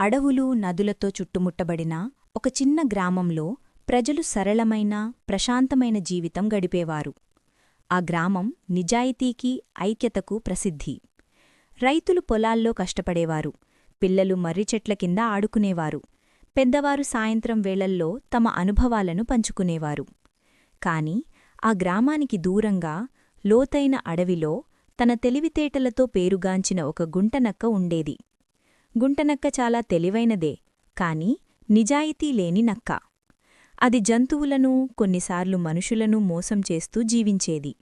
అడవులు నదులతో చుట్టుముట్టబడిన ఒక చిన్న గ్రామంలో ప్రజలు సరళమైన ప్రశాంతమైన జీవితం గడిపేవారు. ఆ గ్రామం నిజాయితీకి ఐక్యతకు ప్రసిద్ధి. రైతులు పొలాల్లో కష్టపడేవారు. పిల్లలు మర్రి చెట్ల కింద ఆడుకునేవారు. పెద్దవారు సాయంత్రం వేళల్లో తమ అనుభవాలను పంచుకునేవారు. కాని ఆ గ్రామానికి దూరంగా లోతైన అడవిలో తన తెలివితేటలతో పేరుగాంచిన ఒక గుంటనక్క ఉండేది. గుంటనక్క చాలా తెలివైనదే కాని నిజాయితీ లేని నక్క. అది జంతువులను కొన్నిసార్లు మనుషులను మోసం చేస్తూ జీవించేది.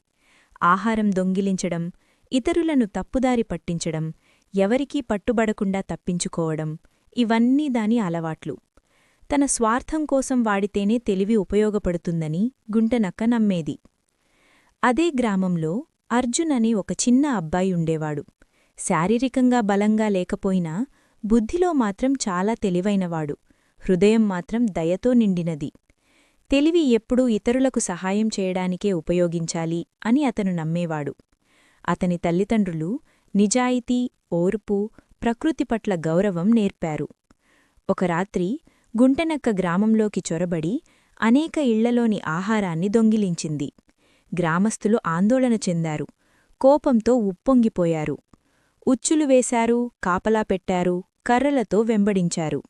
ఆహారం దొంగిలించడం ఇతరులను తప్పుదారి పట్టించడం ఎవరికీ పట్టుబడకుండా తప్పించుకోవడం ఇవన్నీ దాని అలవాట్లు. తన స్వార్థం కోసం వాడితేనే తెలివి ఉపయోగపడుతుందని గుంటనక్క నమ్మేది. అదే గ్రామంలో అర్జున్ అనే ఒక చిన్న అబ్బాయి ఉండేవాడు. శారీరకంగా బలంగా లేకపోయినా బుద్ధిలో మాత్రం చాలా తెలివైనవాడు. హృదయం మాత్రం దయతో నిండినది. తెలివి ఎప్పుడూ ఇతరులకు సహాయం చేయడానికే ఉపయోగించాలి అని అతను నమ్మేవాడు. అతని తల్లిదండ్రులు నిజాయితీ ఓర్పు ప్రకృతి పట్ల గౌరవం నేర్పారు. ఒక రాత్రి గుంటనక్క గ్రామంలోకి చొరబడి అనేక ఇళ్ళలోని ఆహారాన్ని దొంగిలించింది. గ్రామస్థులు ఆందోళన చెందారు. కోపంతో ఉప్పొంగిపోయారు. ఉచ్చులు వేశారు కాపలా పెట్టారు కర్రలతో వెంబడించారు.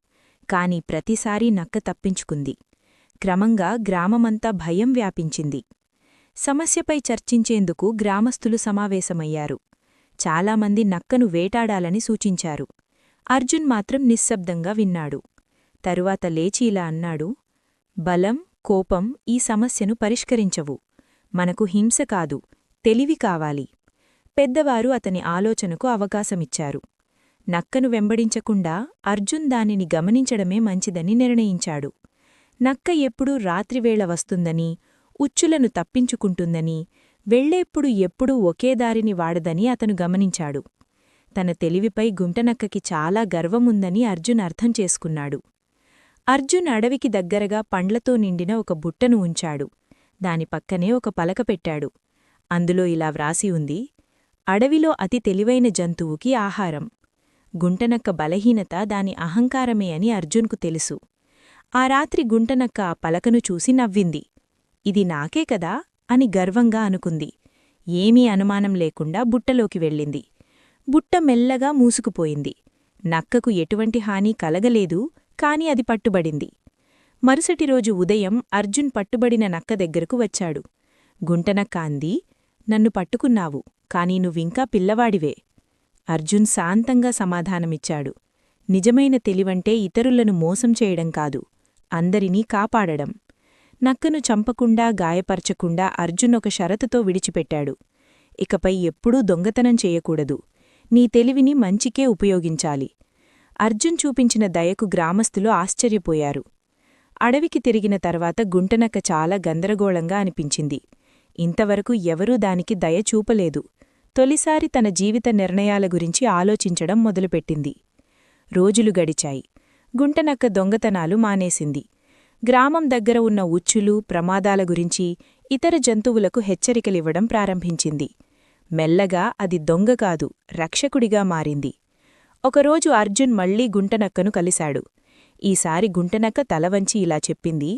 కాని ప్రతిసారీ నక్క తప్పించుకుంది. క్రమంగా గ్రామమంతా భయం వ్యాపించింది. సమస్యపై చర్చించేందుకు గ్రామస్థులు సమావేశమయ్యారు. చాలామంది నక్కను వేటాడాలని సూచించారు. అర్జున్ మాత్రం నిశ్శబ్దంగా విన్నాడు. తరువాత లేచి ఇలా అన్నాడు బలం కోపం ఈ సమస్యను పరిష్కరించవు. మనకు హింస కాదు తెలివి కావాలి. పెద్దవారు అతని ఆలోచనకు అవకాశమిచ్చారు. నక్కను వెంబడించకుండా అర్జున్ దానిని గమనించడమే మంచిదని నిర్ణయించాడు. నక్క ఎప్పుడూ రాత్రివేళ వస్తుందని ఉచ్చులను తప్పించుకుంటుందని వెళ్ళేప్పుడు ఎప్పుడూ ఒకే దారిని వాడదని అతను గమనించాడు. తన తెలివిపై గుంటనక్కకి చాలా గర్వముందని అర్జున్ అర్థం చేసుకున్నాడు. అర్జున్ అడవికి దగ్గరగా పండ్లతో నిండిన ఒక బుట్టను ఉంచాడు. దాని పక్కనే ఒక పలక పెట్టాడు. అందులో ఇలా వ్రాసి ఉంది అడవిలో అతి తెలివైన జంతువుకి ఆహారం. గుంటనక్క బలహీనత దాని అహంకారమే అని అర్జున్కు తెలుసు. ఆ రాత్రి గుంటనక్క ఆ పలకను చూసి నవ్వింది. ఇది నాకే కదా? అని గర్వంగా అనుకుంది. ఏమీ అనుమానం లేకుండా బుట్టలోకి వెళ్ళింది. బుట్ట మెల్లగా మూసుకుపోయింది. నక్కకు ఎటువంటి హాని కలగలేదు కాని అది పట్టుబడింది. మరుసటి రోజు ఉదయం అర్జున్ పట్టుబడిన నక్క దగ్గరకు వచ్చాడు. గుంటనక్క అంది నన్ను పట్టుకున్నావు. కాని నువ్వింకా పిల్లవాడివే. అర్జున్ శాంతంగా సమాధానమిచ్చాడు. నిజమైన తెలివంటే ఇతరులను మోసం చేయడం కాదు. అందరినీ కాపాడడం. నక్కను చంపకుండా గాయపరచకుండా అర్జున్ ఒక షరతుతో విడిచిపెట్టాడు. ఇకపై ఎప్పుడూ దొంగతనం చేయకూడదు. నీ తెలివిని మంచికే ఉపయోగించాలి. అర్జున్ చూపించిన దయకు గ్రామస్థులు ఆశ్చర్యపోయారు. అడవికి తిరిగిన తర్వాత గుంటనక్క చాలా గందరగోళంగా అనిపించింది. ఇంతవరకు ఎవరూ దానికి దయ చూపలేదు. తొలిసారి తన జీవిత నిర్ణయాల గురించి ఆలోచించడం మొదలుపెట్టింది. రోజులు గడిచాయి. గుంటనక్క దొంగతనాలు మానేసింది. గ్రామం దగ్గర ఉన్న ఉచ్చులు ప్రమాదాల గురించి ఇతర జంతువులకు హెచ్చరికలివ్వడం ప్రారంభించింది. మెల్లగా అది దొంగ కాదు రక్షకుడిగా మారింది. ఒకరోజు అర్జున్ మళ్ళీ గుంటనక్కను కలిశాడు. ఈసారి గుంటనక్క తలవంచి ఇలా చెప్పింది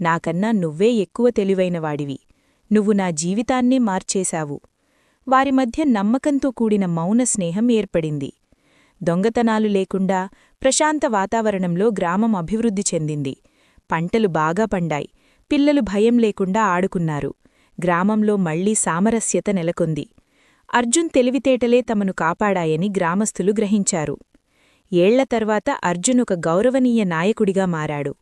నాకన్నా నువ్వే ఎక్కువ తెలివైనవాడివి. నువ్వు నా జీవితాన్నే మార్చేశావు. వారి మధ్య నమ్మకంతో కూడిన మౌన స్నేహం ఏర్పడింది. దొంగతనాలు లేకుండా ప్రశాంత వాతావరణంలో గ్రామం అభివృద్ధి చెందింది. పంటలు బాగా పండాయి. పిల్లలు భయం లేకుండా ఆడుకున్నారు. గ్రామంలో మళ్ళీ సామరస్యత నెలకొంది. అర్జున్ తెలివితేటలే తమను కాపాడాయని గ్రామస్థులు గ్రహించారు. ఏళ్ళ తర్వాత అర్జున్ ఒక గౌరవనీయ నాయకుడిగా మారాడు.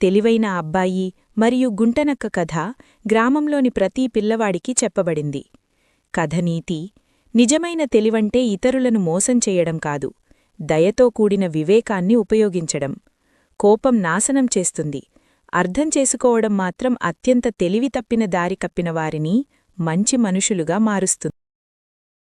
తెలివైన అబ్బాయి మరియు గుంటనక్క కథ గ్రామంలోని ప్రతీ పిల్లవాడికి చెప్పబడింది. కథనీతి నిజమైన తెలివంటే ఇతరులను మోసం చేయడం కాదు దయతో కూడిన వివేకాన్ని ఉపయోగించడం. కోపం నాశనం చేస్తుంది. అర్థం చేసుకోవడం మాత్రం అత్యంత తెలివి తప్పిన దారి కప్పిన వారిని మంచి మనుషులుగా మారుస్తుంది.